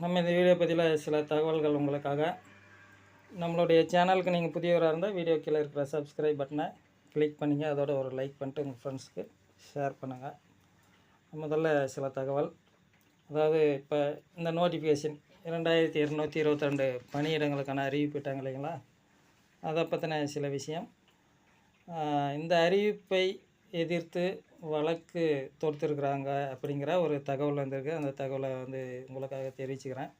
நம்ம இந்த வீடியோ பற்றியில் சில தகவல்கள் உங்களுக்காக. நம்மளுடைய சேனலுக்கு நீங்கள் புதியவராக இருந்தால் வீடியோ கீழே இருக்கிற சப்ஸ்கிரைப் பட்டனை கிளிக் பண்ணிங்க. அதோட ஒரு லைக் பண்ணிட்டு உங்கள் ஃப்ரெண்ட்ஸ்க்கு ஷேர் பண்ணுங்கள் முதல்ல சில தகவல். அதாவது இப்போ இந்த நோட்டிஃபிகேஷன் இரண்டாயிரத்தி இரநூத்தி இருபத்திரெண்டு பணியிடங்களுக்கான அறிவிப்பிட்டாங்க இல்லைங்களா? அதை பற்றின சில விஷயம். இந்த அறிவிப்பை எதிர்த்து வழக்கு தொடுத்துருக்குறாங்க அப்படிங்கிற ஒரு தகவல் வந்திருக்கு. அந்த தகவலை வந்து உங்களுக்காக தெரிவிச்சுக்கிறேன்.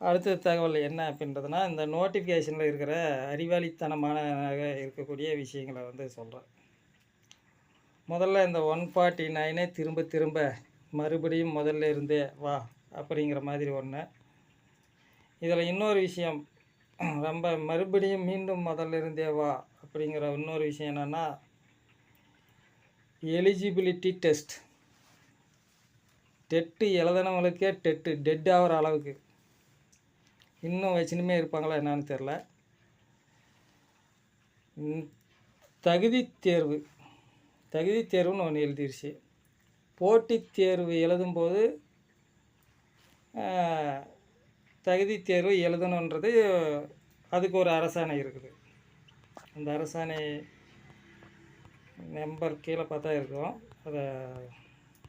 அடுத்த தகவல் என்ன அப்படின்றதுனா இந்த நோட்டிஃபிகேஷனில் இருக்கிற அறிவாளித்தனமான இருக்கக்கூடிய விஷயங்களை வந்து சொல்கிறேன் முதல்ல இந்த ஒன் ஃபார்ட்டி நைனே திரும்ப திரும்ப மறுபடியும் முதல்ல இருந்தே வா அப்படிங்கிற மாதிரி ஒன்று இதில் இன்னொரு விஷயம் ரொம்ப மறுபடியும் மீண்டும் முதல்ல இருந்தே வா அப்படிங்கிற இன்னொரு விஷயம் என்னென்னா எலிஜிபிலிட்டி டெஸ்ட் டெட்டு எழுதினவங்களுக்கே டெட்டு டெட் ஆகிற அளவுக்கு. இன்னும் வச்சுனுமே இருப்பாங்களா என்னான்னு தெரில தகுதி தேர்வு. தகுதி தேர்வுன்னு ஒன்று எழுதிருச்சு. போட்டித் தேர்வு எழுதும்போது தகுதி தேர்வு எழுதணுன்றது அதுக்கு ஒரு அரசாணை இருக்குது. அந்த அரசாணை நம்பர் கீழே பார்த்தா இருக்கும். அதை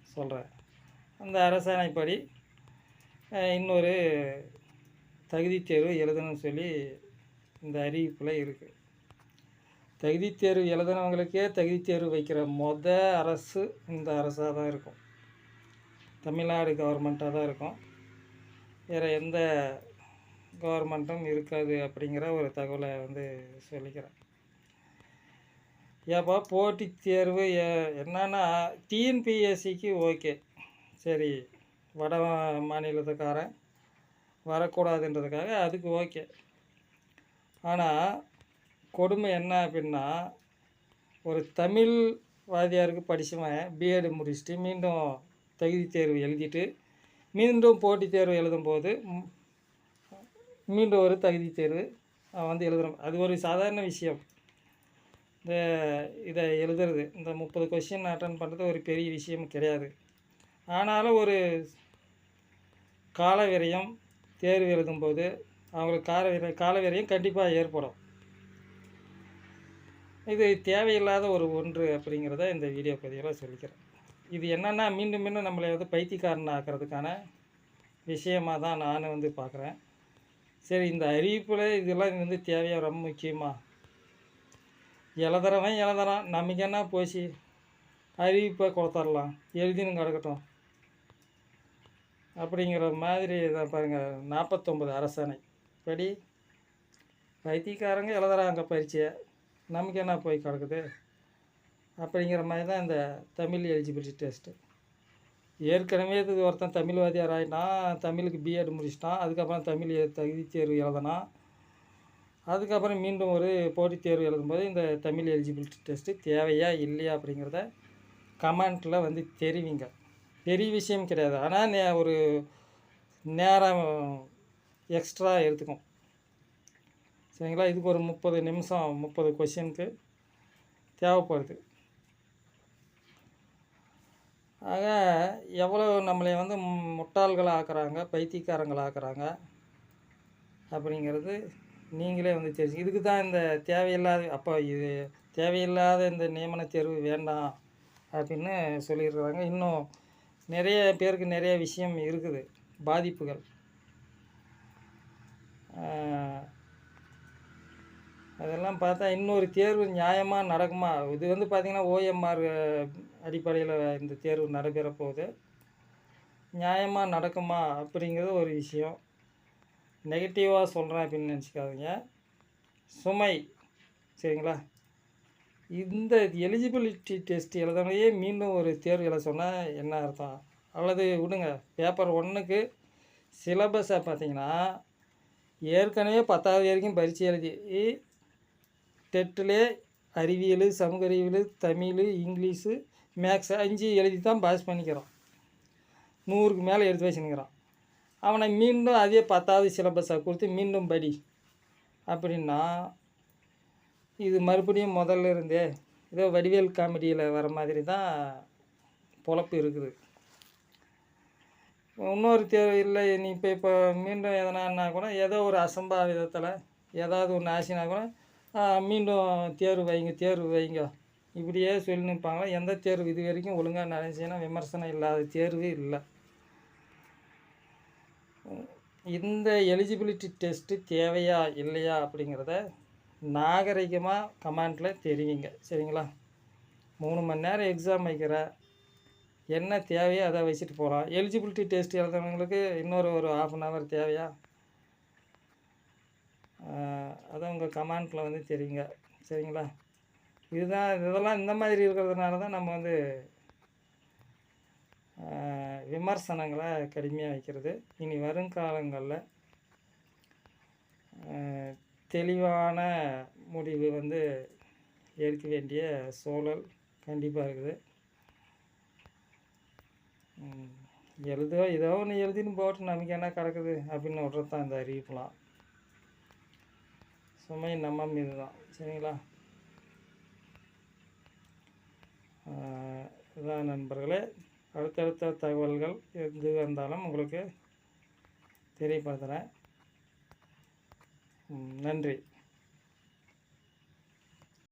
சொல்கிறேன் அந்த அரசாணைப்படி இன்னொரு தகுதித் தேர்வு எழுதணும்னு சொல்லி இந்த அறிவிப்பில் இருக்குது தகுதித் தேர்வு எழுதினவங்களுக்கே தகுதித் தேர்வு வைக்கிற மொத அரசு இந்த அரசாக தான் இருக்கும். தமிழ்நாடு கவர்மெண்ட்டாக தான் இருக்கும். வேறு எந்த கவர்மெண்ட்டும் இருக்காது அப்படிங்கிற ஒரு தகவலை வந்து சொல்லிக்கிறேன். ஏப்பா போட்டித் தேர்வு என்னன்னா டிஎன்பிஎஸ்சிக்கு ஓகே. சரி வட மாநிலத்துக்காரன் வரக்கூடாதுன்றதுக்காக அதுக்கு ஓகே. ஆனால் கொடுமை என்ன அப்படின்னா ஒரு தமிழ் வாத்தியாருக்கு படித்தவன் பிஎட் முடிச்சுட்டு மீண்டும் தகுதி தேர்வு எழுதிட்டு மீண்டும் போட்டித் தேர்வு எழுதும்போது மீண்டும் ஒரு தகுதி தேர்வு வந்து எழுதுகிறோம் அது ஒரு சாதாரண விஷயம். இந்த இதை எழுதுறது. இந்த முப்பது கொஷின் அட்டன் பண்ணுறது ஒரு பெரிய விஷயம் கிடையாது. ஆனாலும் ஒரு கால விரயம் தேர்வு எழுதும்போது அவங்களுக்கு கால விர கால விரயம் கண்டிப்பாக ஏற்படும். இது தேவையில்லாத ஒரு ஒன்று அப்படிங்கிறத இந்த வீடியோ பதிவில் சொல்லிக்கிறேன். இது என்னென்னா மீண்டும் மீண்டும் நம்மளை வந்து பைத்தியக்காரன் ஆக்கிறதுக்கான விஷயமாக தான் நான் வந்து பார்க்குறேன். சரி இந்த அறிவிப்பில் இதெல்லாம் வந்து தேவையாக ரொம்ப முக்கியமாக எழுதுறவன் எழுதுறான் நமக்கு என்ன போச்சு? அறிவிப்பை கொடுத்துடலாம் எழுதினு கிடக்கட்டும். அப்படிங்கிற மாதிரி தான் பாருங்கள் நாற்பத்தொம்பது அரசனை. படி பைத்தியக்காரங்க எழுதுறாங்க பரீட்சையை நமக்கு என்ன போய் கிடக்குது? அப்படிங்கிற மாதிரி தான் இந்த தமிழ் எலிஜிபிலிட்டி டெஸ்ட்டு ஏற்கனவே இது ஒருத்தன் தமிழ் வாத்தியார் ஆகிட்டான் தமிழுக்கு பிஎட் முடிச்சிட்டான் அதுக்கப்புறம் தமிழ் தகுதி தேர்வு எழுதினான். அதுக்கப்புறம் மீண்டும் ஒரு போட்டித் தேர்வு எழுதும்போது இந்த தமிழ் எலிஜிபிலிட்டி டெஸ்ட்டு தேவையா இல்லையா அப்படிங்கிறத கமெண்ட்டில் வந்து தெரிவிங்க. பெரிய விஷயம் கிடையாது. ஆனால் நே ஒரு நேரம் எக்ஸ்ட்ரா எடுத்துக்கும். சரிங்களா? இதுக்கு ஒரு முப்பது நிமிஷம் முப்பது கொஷினுக்கு தேவைப்படுது. ஆக எவ்வளோ நம்மளை வந்து மு- ஆக்குறாங்க பைத்தியக்காரங்களை ஆக்குறாங்க அப்படிங்கிறது நீங்களே வந்து தெரிஞ்சு இதுக்கு தான் இந்த தேவையில்லாத அப்போ இது தேவையில்லாத இந்த நியமன தேர்வு வேண்டாம் அப்படின்னு சொல்லிடுறாங்க. இன்னும் நிறைய பேருக்கு நிறைய விஷயம் இருக்குது பாதிப்புகள். அதெல்லாம் பார்த்தா இன்னொரு தேர்வு நியாயமாக நடக்குமா? இது வந்து பார்த்திங்கன்னா ஓஎம்ஆர் அடிப்படையில் இந்த தேர்வு நடைபெற போகுது. நியாயமாக நடக்குமா அப்படிங்கிறது ஒரு விஷயம். நெகட்டிவாக சொல்கிறேன் அப்படின்னு நினச்சிக்காதீங்க. சுமை சரிங்களா? இந்த எலிஜிபிலிட்டி டெஸ்ட் எழுதனையே மீண்டும் ஒரு தேர்வு எழுத சொன்னால் என்ன அர்த்தம்? அல்லது விடுங்க பேப்பர் ஒன்றுக்கு சிலபஸை பார்த்தீங்கன்னா ஏற்கனவே பத்தாவது வரைக்கும் பரீட்சை எழுதி டெட்டிலே அறிவியல் சமூக அறிவியல் தமிழ் இங்கிலீஷு மேக்ஸ் அஞ்சு எழுதி தான் பாஸ் பண்ணிக்கிறோம். நூறுக்கு மேலே எடுத்து வச்சுன்னுக்கிறோம். அவனை மீண்டும் அதே பத்தாவது சிலபஸை கொடுத்து மீண்டும் படி. அப்படின்னா இது மறுபடியும் முதல்ல இருந்தே ஏதோ வடிவேல் காமெடியில் வர மாதிரி தான் பொழப்பு இருக்குது. இன்னொரு தேர்வு இல்லை. நீ இப்போ இப்போ மீண்டும் எதனான்னா கூட ஏதோ ஒரு அசம்பாவிதத்தில் ஏதாவது ஒன்று ஆசினா கூட மீண்டும் தேர்வு வைங்க தேர்வு வைங்க. இப்படியே சொல்லி நிற்பாங்களா எந்த தேர்வு? இது வரைக்கும் ஒழுங்காக நினச்சின்னா விமர்சனம் இல்லாத தேர்வு இல்லை. இந்த எலிஜிபிலிட்டி டெஸ்ட்டு தேவையா இல்லையா அப்படிங்கிறத நாகரிகமாக கமெண்டில் தெரிவிங்க சரிங்களா? மூணு மணி நேரம் எக்ஸாம் வைக்கிற என்ன தேவையோ அதை வச்சுட்டு போகலாம். எலிஜிபிலிட்டி டெஸ்ட் எழுதுனவங்களுக்கு இன்னொரு ஒரு ஆஃப் அன் ஹவர் தேவையா? அதை உங்கள் கமெண்ட்டில் வந்து தெரியுங்க. சரிங்களா? இதுதான் இதெல்லாம் இந்த மாதிரி இருக்கிறதுனால தான் நம்ம வந்து விமர்சனங்களை கடுமையாக வைக்கிறது இனி வருங்காலங்களில் தெளிவான முடிவு வந்து எடுக்க வேண்டிய சூழல் கண்டிப்பாக இருக்குது. எழுதோ ஏதோ ஒன்று எழுதின்னு போட்டு நமக்கு என்ன கிடக்குது அப்படின்னு விட்றது தான் இந்த அறிவிப்புலாம். சுமை நம்ம மீது தான் சரிங்களா இதான் நண்பர்களே. அடுத்தடுத்த தகவல்கள் எது வந்தாலும் உங்களுக்கு தெரியப்படுத்துகிறேன். நன்றி.